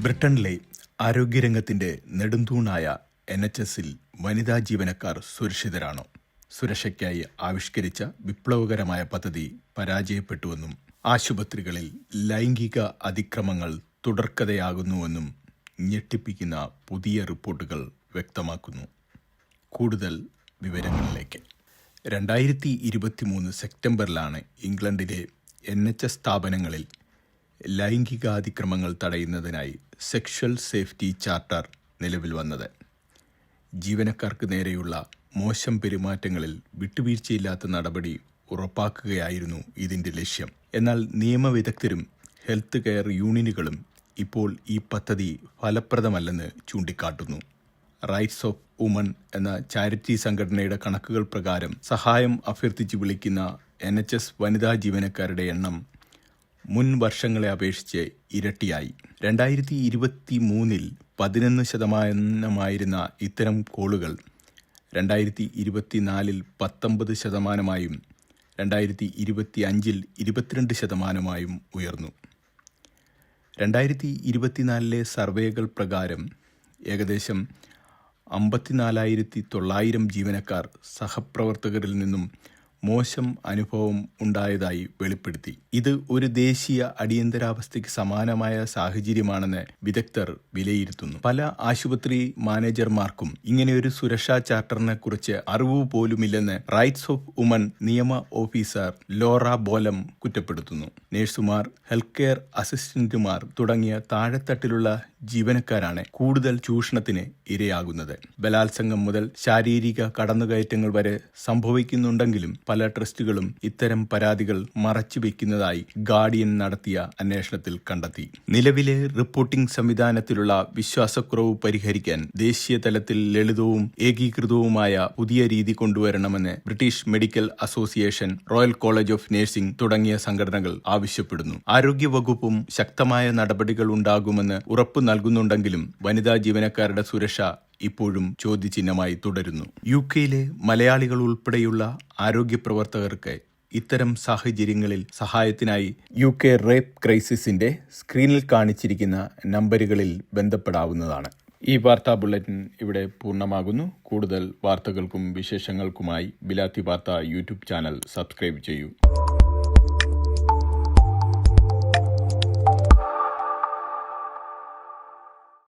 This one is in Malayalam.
ബ്രിട്ടനിലെ ആരോഗ്യരംഗത്തിന്റെ നെടുന്തൂണായ എൻ എച്ച് എസിൽ വനിതാ ജീവനക്കാർ സുരക്ഷിതരാണോ? സുരക്ഷയ്ക്കായി ആവിഷ്കരിച്ച വിപ്ലവകരമായ പദ്ധതി പരാജയപ്പെട്ടുവെന്നും ആശുപത്രികളിൽ ലൈംഗിക അതിക്രമങ്ങൾ തുടർക്കഥയാകുന്നുവെന്നും ഞെട്ടിപ്പിക്കുന്ന പുതിയ റിപ്പോർട്ടുകൾ വ്യക്തമാക്കുന്നു. കൂടുതൽ വിവരങ്ങളിലേക്ക്. രണ്ടായിരത്തി സെപ്റ്റംബറിലാണ് ഇംഗ്ലണ്ടിലെ എൻ എച്ച് എസ് സ്ഥാപനങ്ങളിൽ ലൈംഗികാതിക്രമങ്ങൾ തടയുന്നതിനായി സെക്ഷൽ സേഫ്റ്റി ചാർട്ടർ നിലവിൽ വന്നത്. ജീവനക്കാർക്ക് നേരെയുള്ള മോശം പെരുമാറ്റങ്ങളിൽ വിട്ടുവീഴ്ചയില്ലാത്ത നടപടി ഉറപ്പാക്കുകയായിരുന്നു ഇതിന്റെ ലക്ഷ്യം. എന്നാൽ നിയമവിദഗ്ധരും ഹെൽത്ത് കെയർ യൂണിയനുകളും ഇപ്പോൾ ഈ പദ്ധതി ഫലപ്രദമല്ലെന്ന് ചൂണ്ടിക്കാട്ടുന്നു. റൈറ്റ്സ് ഓഫ് വുമൺ എന്ന ചാരിറ്റി സംഘടനയുടെ കണക്കുകൾ പ്രകാരം സഹായം അഭ്യർത്ഥിച്ച് വിളിക്കുന്ന എൻ എച്ച് എസ് വനിതാ ജീവനക്കാരുടെ എണ്ണം മുൻ വർഷങ്ങളെ അപേക്ഷിച്ച് ഇരട്ടിയായി. രണ്ടായിരത്തി ഇരുപത്തി മൂന്നിൽ പതിനൊന്ന് ശതമാനമായിരുന്ന ഇത്തരം കോളുകൾ രണ്ടായിരത്തി ഇരുപത്തിനാലിൽ പത്തൊമ്പത് ശതമാനമായും രണ്ടായിരത്തി ഇരുപത്തി അഞ്ചിൽ ഇരുപത്തിരണ്ട് ശതമാനമായും ഉയർന്നു. രണ്ടായിരത്തി ഇരുപത്തിനാലിലെ സർവേകൾ പ്രകാരം ഏകദേശം അമ്പത്തിനാലായിരത്തി തൊള്ളായിരം ജീവനക്കാർ സഹപ്രവർത്തകരിൽ നിന്നും മോശം അനുഭവം ഉണ്ടായതായി വെളിപ്പെടുത്തി. ഇത് ഒരു ദേശീയ അടിയന്തരാവസ്ഥയ്ക്ക് സമാനമായ സാഹചര്യമാണെന്ന് വിദഗ്ധർ വിലയിരുത്തുന്നു. പല ആശുപത്രി മാനേജർമാർക്കും ഇങ്ങനെയൊരു സുരക്ഷാ ചാർട്ടറിനെ കുറിച്ച് അറിവ് പോലുമില്ലെന്ന് റൈറ്റ്സ് ഓഫ് വുമൺ നിയമ ഓഫീസർ ലോറ ബോലം കുറ്റപ്പെടുത്തുന്നു. നഴ്സുമാർ ഹെൽത്ത് കെയർ അസിസ്റ്റന്റുമാർ തുടങ്ങിയ താഴെത്തട്ടിലുള്ള ജീവനക്കാരാണ് കൂടുതൽ ചൂഷണത്തിന് ഇരയാകുന്നത്. ബലാത്സംഗം മുതൽ ശാരീരിക കടന്നുകയറ്റങ്ങൾ വരെ സംഭവിക്കുന്നുണ്ടെങ്കിലും പല ട്രസ്റ്റുകളും ഇത്തരം പരാതികൾ മറച്ചുവെക്കുന്നതായി ഗാർഡിയൻ നടത്തിയ അന്വേഷണത്തിൽ കണ്ടെത്തി. നിലവിലെ റിപ്പോർട്ടിംഗ് സംവിധാനത്തിലുള്ള വിശ്വാസക്കുറവ് പരിഹരിക്കാൻ ദേശീയ തലത്തിൽ ലളിതവും ഏകീകൃതവുമായ പുതിയ രീതി കൊണ്ടുവരണമെന്ന് British Medical Association Royal College of Nursing തുടങ്ങിയ സംഘടനകൾ ആവശ്യപ്പെടുന്നു. ആരോഗ്യവകുപ്പും ശക്തമായ നടപടികൾ ഉണ്ടാകുമെന്ന് ഉറപ്പു നൽകുന്നുണ്ടെങ്കിലും വനിതാ ജീവനക്കാരുടെ സുരക്ഷ ഇപ്പോഴും ചോദ്യചിഹ്നമായി തുടരുന്നു. യു കെയിലെ മലയാളികൾ ഉൾപ്പെടെയുള്ള ആരോഗ്യ പ്രവർത്തകർക്ക് ഇത്തരം സാഹചര്യങ്ങളിൽ സഹായത്തിനായി യു കെ റേപ്പ് ക്രൈസിസിന്റെ സ്ക്രീനിൽ കാണിച്ചിരിക്കുന്ന നമ്പറുകളിൽ ബന്ധപ്പെടാവുന്നതാണ്. ഈ വാർത്താ ബുള്ളറ്റിൻ ഇവിടെ പൂർണമാകുന്നു. കൂടുതൽ വാർത്തകൾക്കും വിശേഷങ്ങൾക്കുമായി ബിലാത്തി വാർത്ത യൂട്യൂബ് ചാനൽ സബ്സ്ക്രൈബ് ചെയ്യൂ.